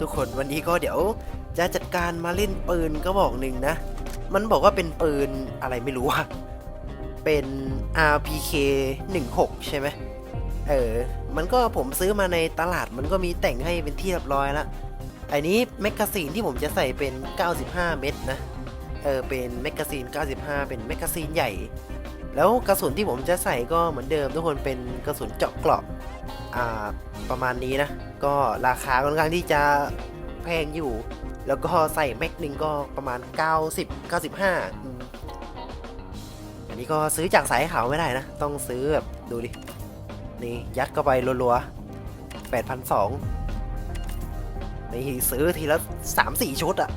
ทุกคนวันนี้ก็เดี๋ยวจะจัดการมาเล่นปืนก็บอกหนึ่งนะ มันบอกว่าเป็นปืนอะไรไม่รู้อะเป็น RPK 16 ใช่ไหมเออ มันก็ผมซื้อมาในตลาดมันก็มีแต่งให้เป็นที่เรียบร้อยล้วอันนี้แมกกาซีนที่ผมจะใส่เป็น 95 เม็ดนะ เออ เป็นแมกกาซีน 95 เป็นแมกกาซีนใหญ่ แล้วกระสุนที่ผมจะใส่ก็เหมือนเดิมทุกคนเป็นกระสุนเจาะเกราะอ่า ประมาณนี้นะ ก็ราคาค่อนข้างที่จะแพงอยู่ แล้วก็ใส่แม็กหนึ่งก็ประมาณ 90 95 อันนี้ก็ซื้อจากสายขาวไม่ได้นะ ต้องซื้อแบบดูดิ นี่ยัดเข้าไปรัวๆ8,200นี่ซื้อทีละ 3-4 ชุดอะ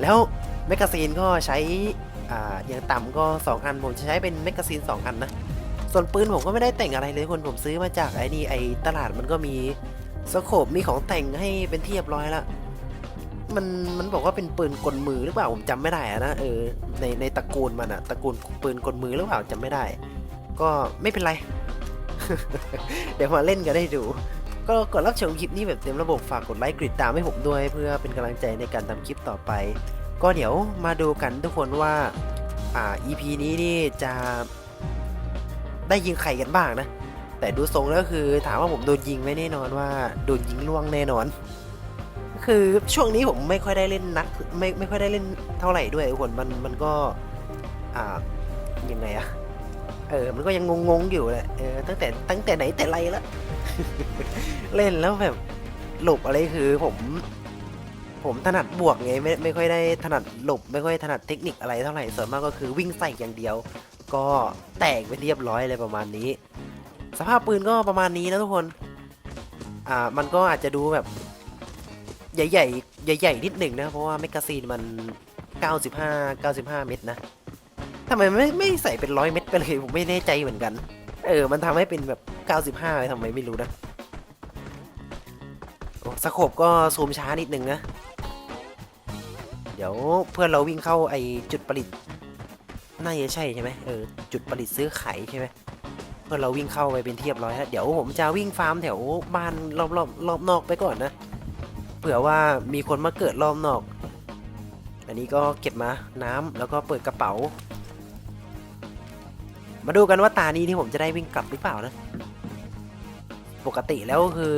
แล้วแมกกาซีนก็ใช้อ่าอย่างต่ำก็ 2 อัน ผมจะใช้เป็นแมกกาซีน 2 อันนะ ส่วนปืนผมก็ไม่ได้แต่งอะไรเลยคนผมซื้อมาจากไอ้นี่ไอ้ตลาดมันก็มีสโคปมีของแต่งให้เป็นที่เรียบร้อยล้วมันมันบอกว่าเป็นปืนกลมือหรือเปล่าผมจำไม่ได้อะนะเออในในตระกูลมันอะตระกูลปืนกลมือหรือเปล่าจำไม่ได้ ก็ไม่เป็นไร เดี๋ยวมาเล่นกันได้ดู ก็กดรับชมคลิปนี้แบบเต็มระบบฝากกดไลค์กดติดตามให้ผมด้วย เพื่อเป็นกำลังใจในการทำคลิปต่อไป ก็เดี๋ยวมาดูกันทุกคนว่าอ่า EP นี้นี่จะ ได้ยิงใครกันบ้างนะ แต่ดูทรงแล้วคือถามว่าผมโดนยิงไหมแน่นอนว่าโดนยิงล่วงแน่นอน คือช่วงนี้ผมไม่ค่อยได้เล่นนักไม่ไม่ค่อยได้เล่นเท่าไหร่ด้วยทุกคนมันมันก็อ่ายังไงอะเออ มันก็ยังงงๆอยู่แหละ เออ ตั้งแต่ตั้งแต่ไหนแต่ไรแล้ว เล่นแล้วแบบหลบอะไรคือผม ผมถนัดบวกไงไม่ไม่ค่อยได้ถนัดหลบ ไม่ค่อยถนัดเทคนิคอะไรเท่าไหร่ ส่วนมากก็คือวิ่งใส่อย่างเดียว ก็แตกไปเรียบร้อยเลยประมาณนี้ สภาพปืนก็ประมาณนี้นะทุกคน อ่ามันก็อาจจะดูแบบ ใหญ่ๆใหญ่ๆนิดหนึ่งนะ เพราะว่าแมกกาซีนมัน 95 95 เม็ดนะทำไมไม่ไม่ใส่เป็นร้อยเม็ดไปเลยผมไม่แน่ใจเหมือนกัน เออ มันทำให้เป็นแบบ 95เลยทำไมไม่รู้นะโอ้สโคปก็ซูมช้านิดหนึ่งนะ เดี๋ยวเพื่อนเราวิ่งเข้าไอจุดผลิต น่าจะใช่ใช่ไหมเออจุดผลิตซื้อไข่ใช่ไหมเพื่อเราวิ่งเข้าไปเป็นเรียบร้อยแล้วเดี๋ยวผมจะวิ่งฟาร์มแถวบ้านรอบรอบรอบนอกไปก่อนนะเผื่อว่ามีคนมาเกิดรอบนอก อันนี้ก็เก็บมาน้ำแล้วก็เปิดกระเป๋า มาดูกันว่าตานี้ที่ผมจะได้วิ่งกลับหรือเปล่านะ ปกติแล้วคือ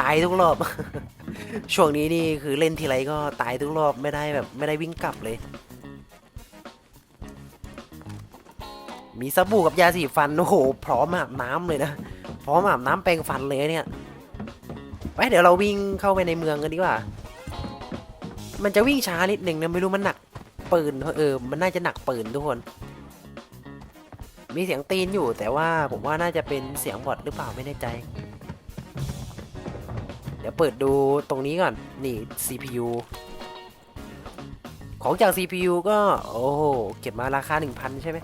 ตายทุกรอบ ช่วงนี้นี่คือเล่นทีไรก็ตายทุกรอบไม่ได้แบบไม่ได้วิ่งกลับเลย มีสบู่กับยาสีฟัน โอ้โห พร้อมอาบน้ำเลยนะ พร้อมอาบน้ำแปรงฟันเลยเนี่ย ไปเดี๋ยวเราวิ่งเข้าไปในเมืองกันดีกว่า มันจะวิ่งช้านิดหนึ่งนะไม่รู้มันหนักปืนเออ มันน่าจะหนักปืนทุกคน มีเสียงตีนอยู่แต่ว่าผมว่าน่าจะเป็นเสียงบอทหรือเปล่าไม่แน่ใจ เดี๋ยวเปิดดูตรงนี้ก่อน นี่ CPU ของจาก CPU ก็ โอ้โห เก็บมาราคา 1,000 ใช่ไหม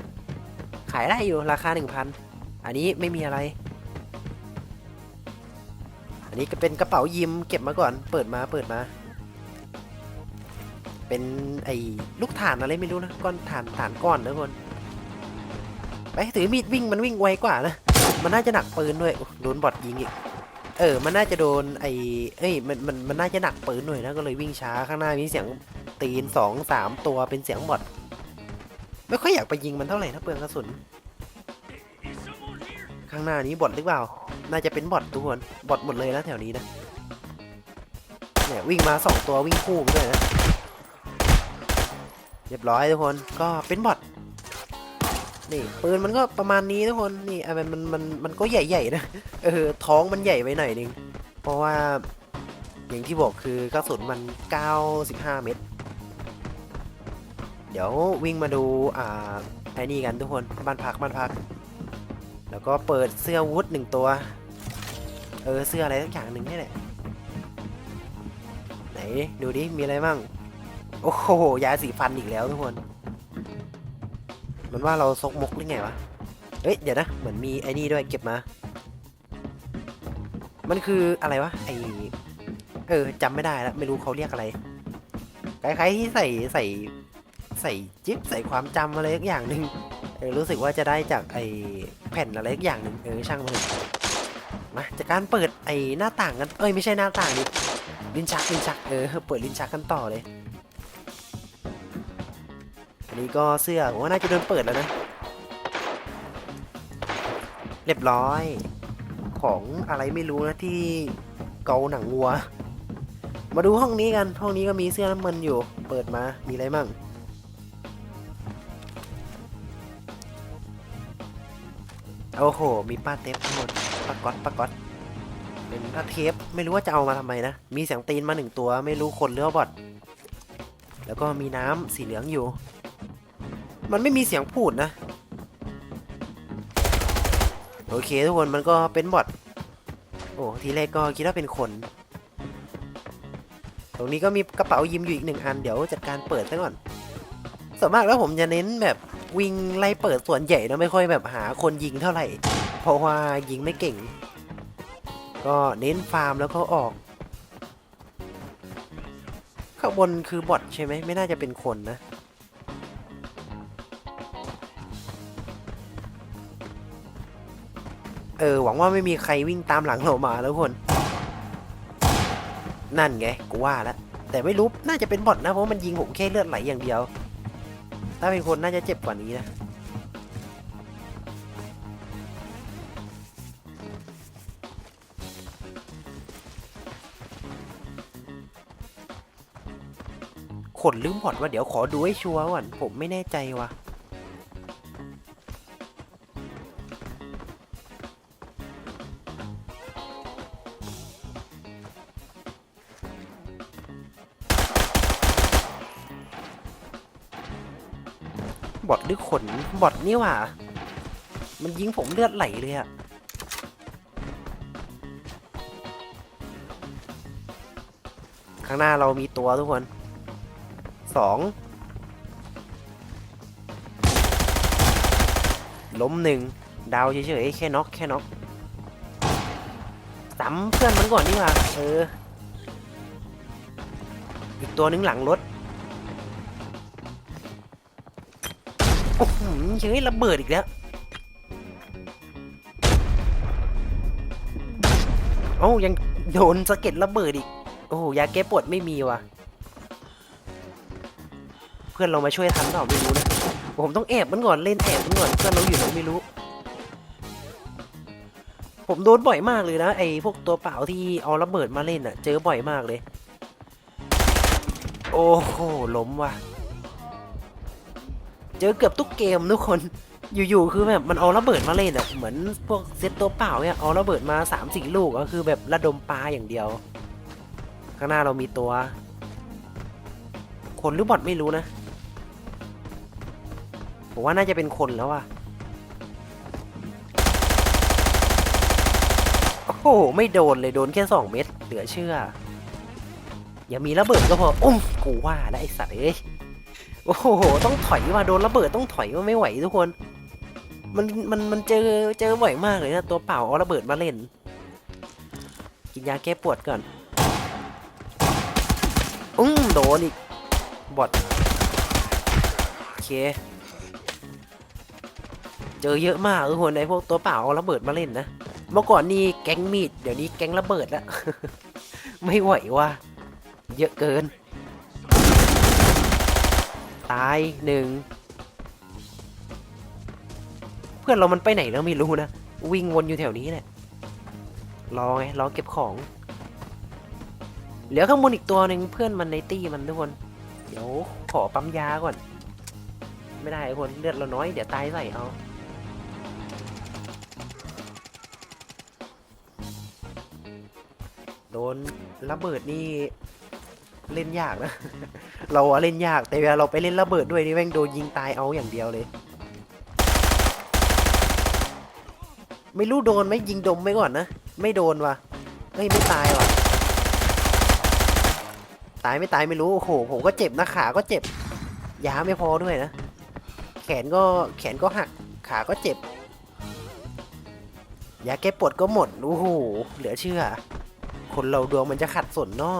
ขายได้อยู่ราคา 1,000 อันนี้ไม่มีอะไร อันนี้ก็เป็นกระเป๋ายิมเก็บมาก่อน เปิดมาเปิดมา เป็นไอ้ลูกถ่านอะไรไม่รู้นะก้อนถ่านถ่านก้อนนะคนไปถือมีดวิ่งมันวิ่งไวกว่านะมันน่าจะหนักปืนด้วยโดนบอทยิงอีกเออ มันน่าจะโดนไอ้เอ้ย มัน มัน มันน่าจะหนักปืนหน่อยนะ ก็เลยวิ่งช้า ข้างหน้ามีเสียงตีนสองสามตัวเป็นเสียงบอท ไม่ค่อยอยากไปยิงมันเท่าไหร่นะเปลืองกระสุน ข้างหน้านี้บอทหรือเปล่า น่าจะเป็นบอททุกคน บอทหมดเลยนะแถวนี้นะ เนี่ยวิ่งมาสองตัววิ่งคู่ไปด้วยนะ เรียบร้อยทุกคน ก็เป็นบอท นี่ปืนมันก็ประมาณนี้ทุกคน นี่อะมันมันมันมันก็ใหญ่ๆนะ เออท้องมันใหญ่ไปหน่อยนึง เพราะว่าอย่างที่บอกคือกระสุนมัน 95 เม็ด เดี๋ยววิ่งมาดูอ่าไอ้นี่กันทุกคนบ้านพักบ้านพัก แล้วก็เปิดเสื้อวูดหนึ่งตัว เออเสื้ออะไรสักอย่างหนึ่งนี่แหละไหนดูดิมีอะไรมั่งโอ้โหยาสีฟันอีกแล้วทุกคน มันว่าเราซกมกหรือไงวะเฮ้ยเดี๋ยวนะเหมือนมีไอ้นี่ด้วยเก็บมา มันคืออะไรวะไอเออจำไม่ได้แล้วไม่รู้เขาเรียกอะไรคล้ายๆที่ใส่ใส่ ใส่จิ๊บใส่ความจำอะไรสักอย่างหนึ่งเออรู้สึกว่าจะได้จากไอแผ่นอะไรสักอย่างหนึ่งเออช่างมันะมาจากการเปิดไอ้หน้าต่างกันเอ้ยไม่ใช่หน้าต่างดิลิ้นชักลิ้นชักเออเปิดลิ้นชักกันต่อเลยอันนี้ก็เสื้อผมว่าน่าจะโดนเปิดแล้วนะเรียบร้อยของอะไรไม่รู้นะที่เกาหนังวัว มาดูห้องนี้กัน ห้องนี้ก็มีเสื้อน้ำมันอยู่ เปิดมา มีอะไรมั่ง โอ้โห มีป้าเทปทั้งหมดป้าก๊อตป้าก๊อตเป็นป้าเทปไม่รู้ว่าจะเอามาทำไมนะ มีเสียงตีนมาหนึ่งตัว ไม่รู้คนหรือว่าบอทแล้วก็มีน้ำสีเหลืองอยู่ มันไม่มีเสียงพูดนะ โอเคทุกคนมันก็เป็นบอทโอ้ทีแรกก็คิดว่าเป็นคน ตรงนี้ก็มีกระเป๋ายิมอยู่อีกหนึ่งอัน เดี๋ยวจัดการเปิดซะก่อนส่วนมากแล้วผมจะเน้นแบบ วิ่งไล่เปิดส่วนใหญ่นะไม่ค่อยแบบหาคนยิงเท่าไหร่ เพราะว่ายิงไม่เก่ง ก็เน้นฟาร์มแล้วก็ออก ข้างบนคือบอทใช่ไหมไม่น่าจะเป็นคนนะเออหวังว่าไม่มีใครวิ่งตามหลังเรามาแล้วคน นั่นไงกูว่าแล้วแต่ไม่รู้น่าจะเป็นบอทนะเพราะมันยิงผมแค่เลือดไหลอย่างเดียว ถ้าเป็นคนน่าจะเจ็บกว่านี้นะ ขนลืมหอดว่าเดี๋ยวขอดูให้ชัวร์ก่อน ผมไม่แน่ใจว่ะ นบอทนี่หว่า มันยิงผมเลือดไหลเลยอะข้างหน้าเรามีตัวทุกคนสองล้มหนึ่งดาวเฉยๆแค่น็อกแค่น็อกซ้ำเพื่อนมันก่อนนี่หว่าเอออีกตัวนึงหลังรถ เฮ้ยระเบิดอีกแล้วเอ้ยังโดนสะเก็ดระเบิดอีก โอ้ยาแก้ปวดไม่มีว่ะ เพื่อนเรามาช่วยทันเปล่าไม่รู้นะผมต้องแอบมันก่อนเล่นแอบมันก่อนเพื่อนเราอยู่ไหนไม่รู้ ผมโดนบ่อยมากเลยนะไอ้พวกตัวเปล่าที่เอาระเบิดมาเล่นอะ เจอบ่อยมากเลย โอ้โหล้มว่ะ จอเกือบทุกเกมทุกคนอยู่ๆคือแบบมันเอาระเบิดมาเล่นอะเหมือนพวกเซตตัวเปล่าเนี่ยเอาระเบิดมา3ามสี่ลูกก็คือแบบระดมปลาอย่างเดียว ข้างหน้าเรามีตัว คนหรือบอทไม่รู้นะผมว่าน่าจะเป็นคนแล้วว่ะโอ้โหไม่โดนเลยโดนแค่สองเม็ดเหลือเชื่อ อย่ามีระเบิดก็พออุ้มกูว่าแล้วไอ้สัตว์เอ้ย โอ้โห ต้องถอยว่าโดนระเบิดต้องถอยว่าไม่ไหวทุกคน มันมันมันเจอเจอบ่อยมากเลยนะตัวเปล่าเอาระเบิดมาเล่น กินยาแก้ปวดก่อน อุ้มโดนอีก บอดโอเค เจอเยอะมากทุกคนไอ้พวกตัวเปล่าเอาระเบิดมาเล่นนะ เมื่อก่อนนี่แก๊งมีด เดี๋ยวนี้แก๊งระเบิดล้วไม่ไหวว่ะ เยอะเกิน ตายหนึ่งเพื่อนเรามันไปไหนแล้วไม่รู้นะ วิ่งวนอยู่แถวนี้แหละรอไงรอเก็บของ เหลือข้างบนอีกตัวหนึ่งเพื่อนมันในตี้มันทุกคน เดี๋ยวขอปั๊มยาก่อน ไม่ได้คนเลือดเราน้อยเดี๋ยวตายใส่เอาโดนระเบิดนี่ เล่นยากนะ เราอะเล่นยาก แต่เวลาเราไปเล่นระเบิดด้วยนี่แม่งโดนยิงตายเอาอย่างเดียวเลย ไม่รู้โดนไหมยิงดมไว้ก่อนนะ ไม่โดนวะเฮ้ยไม่ตายว่ะ ตายไม่ตายไม่รู้ โอ้โห ผมก็เจ็บนะขาก็เจ็บ ยาไม่พอด้วยนะ แขนก็แขนก็หัก ขาก็เจ็บ ยาแก้ปวดก็หมด โอ้โห เหลือเชื่อ คนเราดวงมันจะขัดสนเนาะ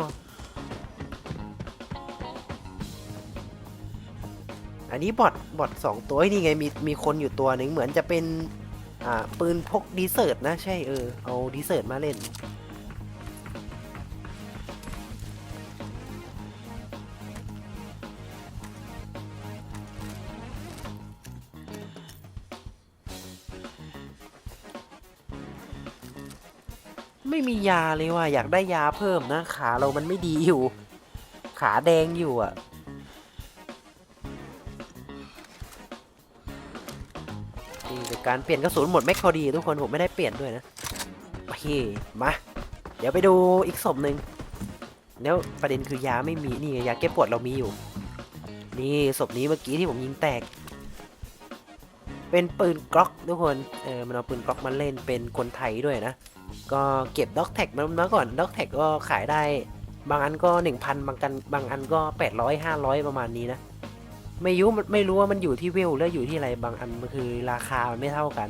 อันนี้บอทบอทสองตัวนี่ไงมีมีคนอยู่ตัวหนึ่งเหมือนจะเป็นอ่าปืนพกดีเซิร์ตนะใช่เออเอาดีเซิร์ตมาเล่นไม่มียาเลยว่ะอยากได้ยาเพิ่มนะ ขาเรามันไม่ดีอยู่ ขาแดงอยู่อะ การเปลี่ยนกระสุนหมดแม็กพอดีทุกคนผมไม่ได้เปลี่ยนด้วยนะโอเคมา เดี๋ยวไปดูอีกศพหนึ่งแล้วประเด็นคือยาไม่มีนี่ยาแก้ปวดเรามีอยู่ นี่ศพนี้เมื่อกี้ที่ผมยิงแตก เป็นปืนกล็อกทุกคนเออมันเอาปืนกล็อกมาเล่นเป็นคนไทยด้วยนะก็เก็บด็อกแท็กมันมาก่อนด็อกแท็กก็ขายได้ บางอันก็ 1,000 บางกันบางอันก็ 800 500 ประมาณนี้นะ ไม่รู้ไม่รู้ว่ามันอยู่ที่เวลหรืออยู่ที่อะไรบางอันมันคือราคามันไม่เท่ากัน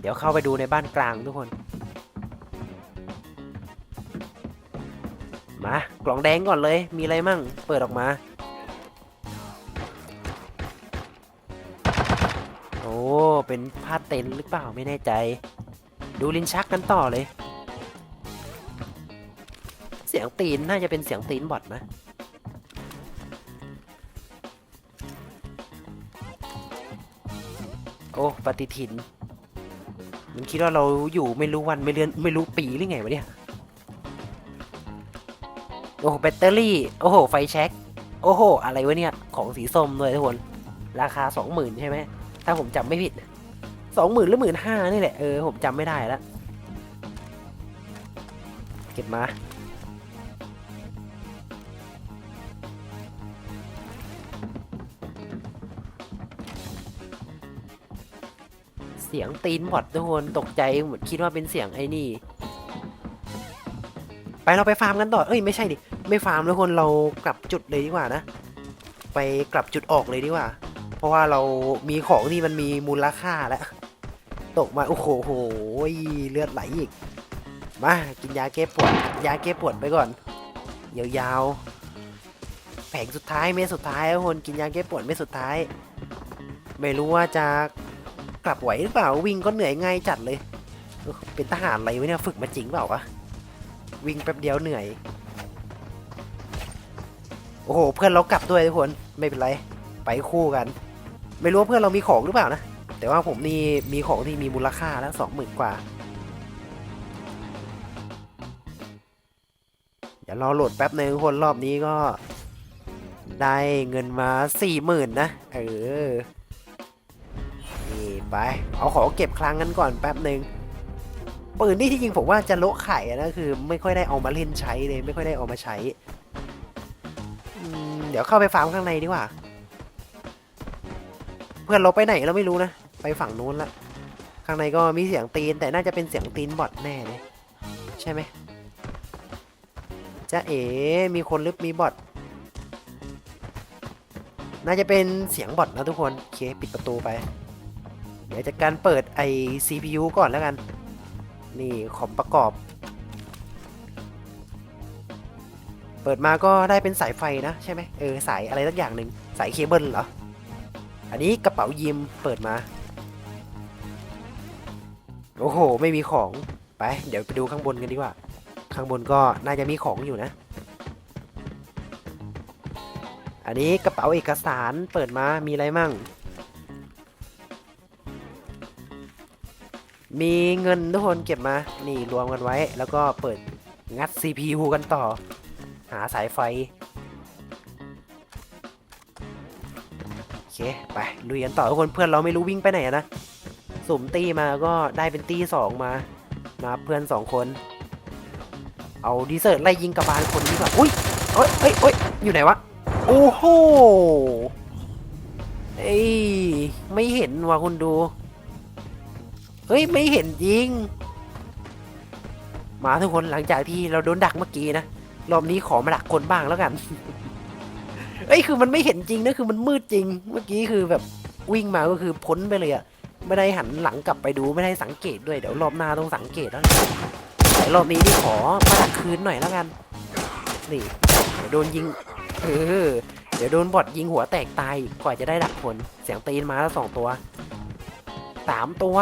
เดี๋ยวเข้าไปดูในบ้านกลางทุกคน มากล่องแดงก่อนเลย มีอะไรมั่ง เปิดออกมา โอ้ เป็นผ้าเต็นท์หรือเปล่าไม่แน่ใจ ดูลิ้นชักกันต่อเลย สียงตีน น่าจะเป็นเสียงตีนบอทนะโอ้ปฏิทิน มันคิดว่าเราอยู่ไม่รู้วันไม่เรือนไม่รู้ปีหรือไงวะเนี่ย โอ้โหแบตเตอรี่ โอ้โห ไฟแช็กโอ้โห อะไรวะเนี่ย ของสีส้มเลยทุกคน ราคาสองหมื่นใช่ไหม ถ้าผมจำไม่ผิดสองหมื่นหรือหมื่นห้านี่แหละ เออ ผมจำไม่ได้แล้ว เก็บมา เสียงตีนบอดทุกคนตกใจหมือนคิดว่าเป็นเสียงไอ้นี่ ไปเราไปฟาร์มกันต่อเอ้ยไม่ใช่ดิไม่ฟาร์มทุกคนเรากลับจุดเลยดีกว่านะ ไปกลับจุดออกเลยดีกว่า เพราะว่าเรามีของที่มันมีมูลค่าแล้วตกมาโอ้โหโหยเลือดไหลอีกมากินยาแก้ปวดยาแก้ปวดไปก่อนยาวๆแผงสุดท้ายเม็ดสุดท้ายทุกคนกินยาแก้ปวดเม็ดสุดท้าย ไม่รู้ว่าจะ กลับไหวหรือเปล่าวิ่งก็เหนื่อยง่ายจัดเลย เป็นทหารอะไรวะเนี่ยฝึกมาจริงเปล่าวะวิ่งแป๊บเดียวเหนื่อย โอ้โหเพื่อนเรากลับด้วยทุกคนไม่เป็นไรไปคู่กัน ไม่รู้ว่าเพื่อนเรามีของหรือเปล่านะแต่ว่าผมนี่มีของที่มีมูลค่าแล้วสองหมื่นกว่าเดี๋ยวรอโหลดแป๊บนึงทุกคนรอบนี้ก็ได้เงินมาสี่หมื่นนะ เออ ไป เอาของเก็บคลังกันก่อนแป๊บหนึ่งปืนนี่ที่จริงผมว่าจะโละไข่นะคือ ไม่ค่อยได้เอามาเล่นใช้เลยไม่ค่อยได้เอามาใช้ เดี๋ยวเข้าไปฟาร์มข้างในดีกว่า เพื่อนเราไปไหนเราไม่รู้นะ ไปฝั่งนู้นละ ข้างในก็มีเสียงตีนแต่น่าจะเป็นเสียงตีนบอทแน่เลยใช่ไหมจะเอ๋มีคนหรือมีบอทน่าจะเป็นเสียงบอทนะทุกคนโอเคปิดประตูไป เดี๋ยวจากการเปิดไอ CPU ก่อนแล้วกัน นี่คอมประกอบ เปิดมาก็ได้เป็นสายไฟนะใช่ไหมเออสายอะไรสักอย่างหนึ่งสายเคเบิลเหรอ อันนี้กระเป๋ายิมเปิดมา โอ้โห ไม่มีของ ไป เดี๋ยวไปดูข้างบนกันดีกว่า ข้างบนก็น่าจะมีของอยู่นะ อันนี้กระเป๋าเอกสารเปิดมามีอะไรมั่ง มีเงินทุกคนเก็บมา นี่รวมกันไว้ แล้วก็เปิดงัด CPU กันต่อ หาสายไฟ โอเค ไปลุยกันต่อทุกคนเพื่อนเราไม่รู้วิ่งไปไหนนะ สุ่มตีมาก็ได้เป็นตีสองมานะเพื่อนสองคน เอาดีเซอร์ไล่ยิงกระบาลคนนี้ก่อนอุ้ยเอ้ยเอ้ยเอ้ยอยู่ไหนวะ โอ้โหเอ้ยไม่เห็นว่ะคุณดู เฮ้ยไม่เห็นจริง มาทุกคนหลังจากที่เราโดนดักเมื่อกี้นะรอบนี้ขอมาดักคนบ้างแล้วกันเอ้ยคือมันไม่เห็นจริงนะคือมันมืดจริง เมื่อกี้คือแบบวิ่งมาก็คือพ้นไปเลยอะไม่ได้หันหลังกลับไปดูไม่ได้สังเกตด้วยเดี๋ยวรอบหน้าต้องสังเกตแล้วแต่รอบนี้นี่ขอมาดักคืนหน่อยแล้วกันนี่เอยวโดนยิงเออเดี๋ยวโดนบอดยิงหัวแตกตายกกว่าจะได้ดักผลเสียงตีนมาแล้วสองตัวสามตัว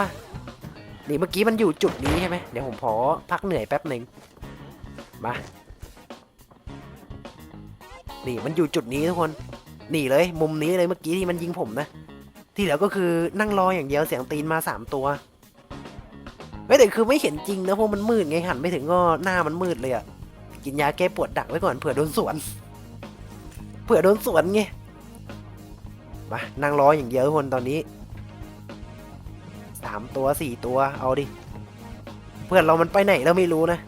นี่เมื่อกี้มันอยู่จุดนี้ใช่ไหมเดี๋ยวผมขอพักเหนื่อยแป๊บหนึ่งมา นี่มันอยู่จุดนี้ทุกคน นี่เลยมุมนี้เลยเมื่อกี้ที่มันยิงผมนะ ที่เหลือก็คือนั่งรออย่างเดียวเสียงตีนมาสามตัวเฮ้ยแต่คือไม่เห็นจริงนะเพราะมันมืดไงหันไม่ถึงก็หน้ามันมืดเลยอะกินยาแก้ปวดดักไว้ก่อนเผื่อโดนสวน เผื่อโดนสวนไงมานั่งรออย่างเดียวทุกคนตอนนี้ามตัวสี่ตัวเอาดิ เพื่อนเรามันไปไหนเราไม่รู้นะ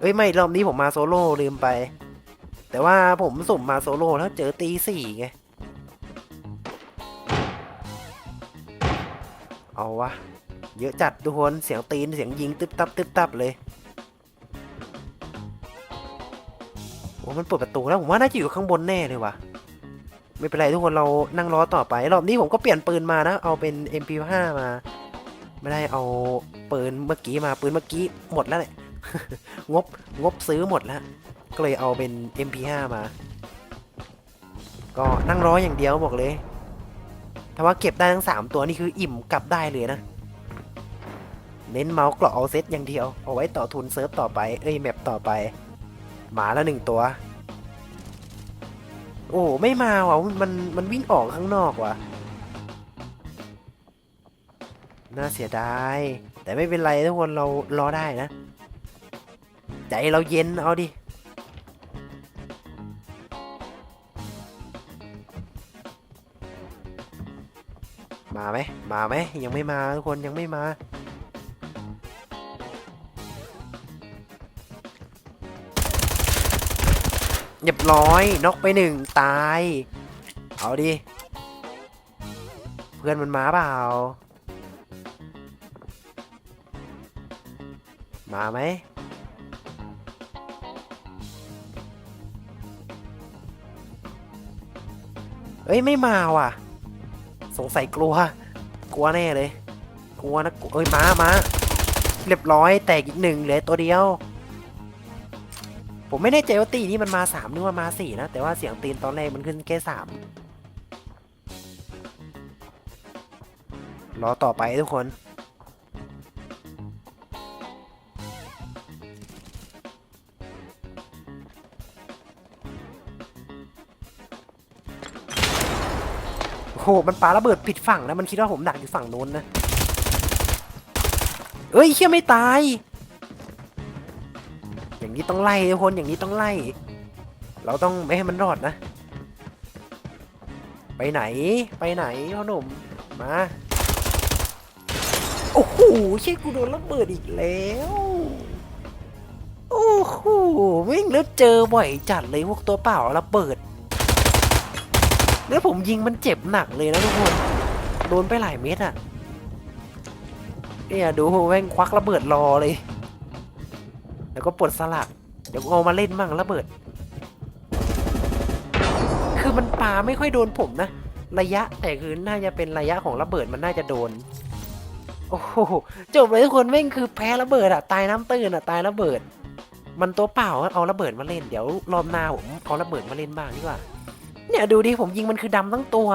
เอ้ยไม่รอบนี้ผมมาโซโล่ลืมไป แต่ว่าผมสุ่มมาโซโล่แล้วเจอตีสี่ไง เอาวะ เยอะจัดทุกคนเสียงตีนเสียงยิงตึ๊บตับตึ๊บตับเลยโอ้มันเปิดประตูแล้วผมว่าน่าจะอยู่ข้างบนแน่เลยวะ ไม่เป็นไรทุกคนเรานั่งรอต่อไป รอบนี้ผมก็เปลี่ยนปืนมานะ เอาเป็น MP5 มา ไม่ได้เอาปืนเมื่อกี้มาปืนเมื่อกี้หมดแล้วแหละงบงบซื้อหมดแล้ว ก็เลยเอาเป็น MP5 มา ก็นั่งรออย่างเดียวบอกเลยถ้าว่าเก็บได้ทั้งสามตัวนี่คืออิ่มกลับได้เลยนะ เน้นเมาส์กราะเอาเซตอย่างเดียว เอาไว้ต่อทุนเซิร์ฟต่อไป เอ้ยแมปต่อไป หมาแล้วหนึ่งตัว โอ้ไม่มาว่ะมันมันวิ่งออกข้างนอกว่ะ น่าเสียดาย แต่ไม่เป็นไรทุกคนเรารอได้นะ ใจเราเย็นเอาดิมาไหมมาไหมยังไม่มาทุกคนยังไม่มา รียบร้อยน็อกไปหนึ่งตาย เอาดิ เพื่อนมันมาเปล่า มาไหมเอ้ยไม่มาว่ะ สงสัยกลัว กลัวแน่เลย กลัวนะเอ้ยมามาเรียบร้อยแตกอีกหนึ่งเหลือตัวเดียว ผมไม่แน่ใจว่าตีนี้มันมาสามนึกว่ามาสี่นะ แต่ว่าเสียงตีนตอนแรกมันขึ้นแค่สามรอต่อไปทุกคนโอ้โหมันปาระเบิดผิดฝั่งนะ มันคิดว่าผมดักอยู่ฝั่งโน้นนะ เอ้ยเชี่ยไม่ตาย นี้ต้องไล่ทุกคนอย่างนี้ต้องไล่ เราต้องไม่ให้มันรอดนะ ไปไหนไปไหนพ่อหนุ่มมาโอ้โหเช่กูโดนระเบิดอีกแล้วโอ้โหวิ่งแล้วเจอบ่อยจัดเลยพวกตัวเปล่าระเบิด แล้วผมยิงมันเจ็บหนักเลยนะทุกคนโดนไปหลายเม็ดอะเนี่ยดูแม่งควักระเบิดรอเลย แล้วก็ปลดสลัก เดี๋ยวเอามาเล่นมั่งระเบิด คือมันปาไม่ค่อยโดนผมนะ ระยะแต่คือน่าจะเป็นระยะของระเบิดมันน่าจะโดน โอ้โหจบเลยทุกคนแม่งคือแพ้ระเบิดอะตายน้ำตื้นอะตายระเบิด มันตัวเปล่าเอาระเบิดมาเล่นเดี๋ยวรอบหน้าผมเอาระเบิดมาเล่นบ้างดีกว่า เนี่ยดูดิผมยิงมันคือดำทั้งตัว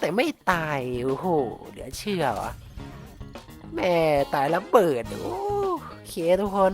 แต่ไม่ตายโอ้โหเดี๋ยวเชื่อวะแม่ตายแล้วเปิดโอ เคทุกคน